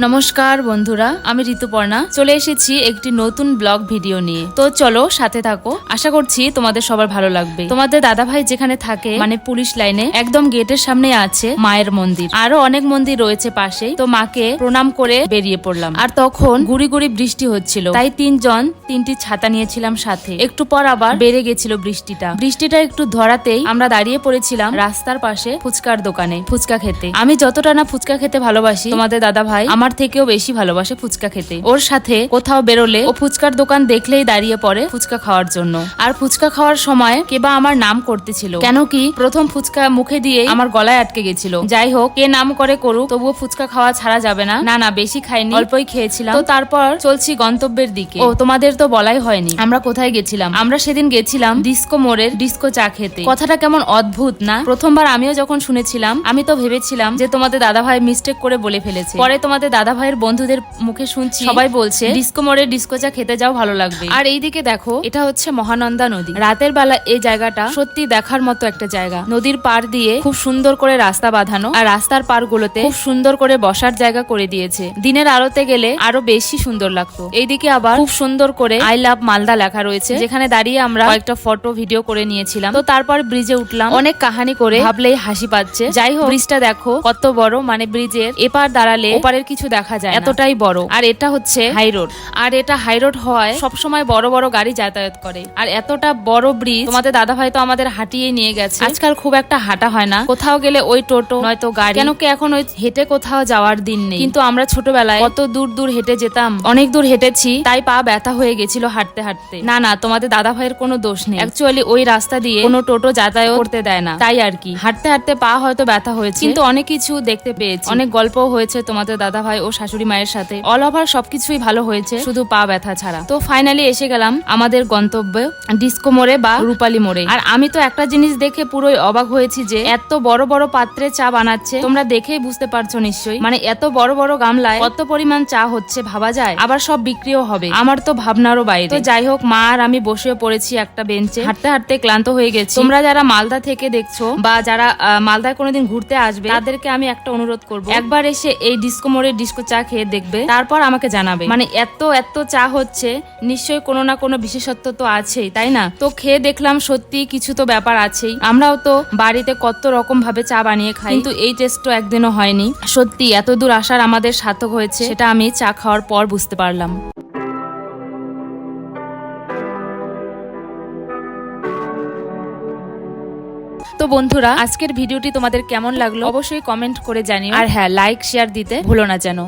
নমস্কার বন্ধুরা, আমি ঋতুপর্ণা। চলে এসেছি একটি নতুন ব্লগ ভিডিও নিয়ে। তো চলো সাথে থাকো। আশা করছি তোমাদের সবার ভালো লাগবে। তোমাদের দাদা ভাই যেখানে থাকে মানে পুলিশ লাইনে, একদম গেটের সামনে আছে মায়ের মন্দির। আরও অনেক মন্দির রয়েছে পাশেই। তো মাকে প্রণাম করে বেরিয়ে পড়লাম। আর তখন গুড়ি গুড়ি বৃষ্টি হচ্ছিল। তাই তিনজন তিনটি ছাতা নিয়েছিলাম সাথে। একটু পর আবার বেড়ে গেছিল বৃষ্টিটা। বৃষ্টিটা একটু ধরাতেই আমরা দাঁড়িয়ে পড়েছিলাম রাস্তার পাশে ফুচকার দোকানে, ফুচকা খেতে। আমি যতটা না ফুচকা খেতে ভালোবাসি, তোমাদের দাদা ভাই আমার থেকেও বেশি ভালোবাসে ফুচকা খেতে। ওর সাথে কোথাও বেরোলে ও ফুচকার দোকান দেখলেই দাঁড়িয়ে পড়ে ফুচকা খাওয়ার জন্য। আর ফুচকা খাওয়ার সময় কেবা আমার নাম করতেছিল। কেন কি প্রথম ফুচকা মুখে দিয়ে আমার গলায় আটকে গেছিল। যাই হোক, কে নাম করে করুক, তবুও ফুচকা খাওয়া ছাড়া যাবে না। না না, বেশি খাইনি, অল্পই খেয়েছিলাম। তো তারপর চলছি গন্তব্যের দিকে। ও, তোমাদের তো বলাই হয়নি। আমরা কোথায় গেছিলাম? আমরা সেদিন গেছিলাম ডিস্কো মোড়ের ডিস্কো চা খেতে। কথাটা কেমন অদ্ভুত, না? প্রথমবার আমিও যখন শুনেছিলাম, আমি তো ভেবেছিলাম যে তোমাদের দাদা ভাই মিস্টেক করে বলে ফেলেছে। পরে তোমাদের দাদা ভাইয়ের বন্ধুদের মুখে শুনছি সবাই বলছে ডিস্কো মোড়ে ডিস্কো চা খেতে যাও ভালো লাগবে। আর এইদিকে দেখো এটা হচ্ছে মহানন্দা নদী। রাতের বেলা এই জায়গাটা সত্যি দেখার মতো একটা জায়গা। নদীর পার দিয়ে খুব সুন্দর করে রাস্তা বাঁধানো আর রাস্তার পার গুলোতে খুব সুন্দর করে বসার জায়গা করে দিয়েছে। দিনের আলোতে গেলে আরও বেশি সুন্দর লাগতো। এইদিকে আবার খুব সুন্দর করে আই লাভ মালদা লেখা রয়েছে যেখানে দাঁড়িয়ে আমরা কয়েকটা ফটো ভিডিও করে নিয়েছিলাম। তো তারপর ব্রিজে উঠলাম। অনেক কাহানি করে ভাবলেই হাসি পাচ্ছে। যাই হোক ব্রিজটা দেখো কত বড় মানে ব্রিজের এপার দাঁড়ালে ওপারের কিছু দেখা যায় এতটাই বড়। আর এটা হচ্ছে হাই রোড। আর এটা হাই রোড হওয়ায় সবসময় বড় বড় গাড়ি যাতায়াত করে। আর এতটা বড় ব্রিজ তোমাদের দাদা ভাই তো আমাদের হাঁটিয়ে নিয়ে গেছে। আজকাল খুব একটা হাঁটা হয় না। কোথাও গেলে ওই টোটো নয়তো গাড়ি। কেন কি এখন ওই হেঁটে কোথাও যাওয়ার দিন নেই। কিন্তু আমরা ছোটবেলায় কত দূর দূর হেঁটে যেতাম। অনেক দূর হেঁটেছি তাই পা ব্যথা হয়ে গেছিল হাঁটতে হাঁটতে। না না তোমাদের দাদা ভাইয়ের কোনো দোষ নেই। অ্যাকচুয়ালি ওই রাস্তা দিয়ে কোনো টোটো যাতায়াত করতে দেয় না। তাই আর কি। হাঁটতে হাঁটতে পা হয়তো ব্যথা হয়েছে। কিন্তু অনেক কিছু দেখতে পেয়েছি। অনেক গল্পও হয়েছে তোমাদের দাদা ভাই ও শাশুড়ি মায়ের সাথে। অল ওভার সবকিছুই ভালো হয়েছে, শুধু পা ব্যথা ছাড়া। তো ফাইনালি এসে গেলাম আমাদের গন্তব্য ডিস্কো মোড়ে বা রূপালী মোড়ে। আর আমি তো একটা জিনিস দেখে পুরোই অবাক হয়েছি যে, এত বড় বড় পাত্রে চা বানাচ্ছে, তোমরা দেখেই বুঝতে পারছ নিশ্চয়ই। মানে এত বড় বড় গামলায় কত পরিমাণ চা হচ্ছে ভাবা যায়, আবার সব বিক্রিও হবে। আমার তো ভাবনারও বাইরে। তো যাই হোক, মা আর আমি বসেও পড়েছি একটা বেঞ্চে, হাঁটতে হাঁটতে ক্লান্ত হয়ে গেছি। তোমরা যারা মালদা থেকে দেখছ, বা যারা মালদায় কোনোদিন ঘুরতে আসবে, তাদেরকে আমি একটা অনুরোধ করব। একবার এসে এই ডিস্কো মোড়ের ডিস্কো চা খেয়ে দেখবে, তারপর আমাকে জানাবে। মানে এত এত চা হচ্ছে, নিশ্চয়ই কোনো না কোনো বিশেষত্ব তো আছেই, তাই না? তো খেয়ে দেখলাম সত্যি কিছু তো ব্যাপার আছেই। আমরাও তো বাড়িতে কত রকম ভাবে চা বানিয়ে খাই। কিন্তু এই টেস্ট তো একদিনও হয়নি। সত্যি এত দূর আসার আমাদের সার্থক হয়েছে, সেটা আমি চা খাওয়ার পর বুঝতে পারলাম। তো বন্ধুরা, আজকের ভিডিওটি তোমাদের কেমন লাগল? অবশ্যই কমেন্ট করে জানিও। আর হ্যাঁ লাইক শেয়ার দিতে ভুলো না যেন।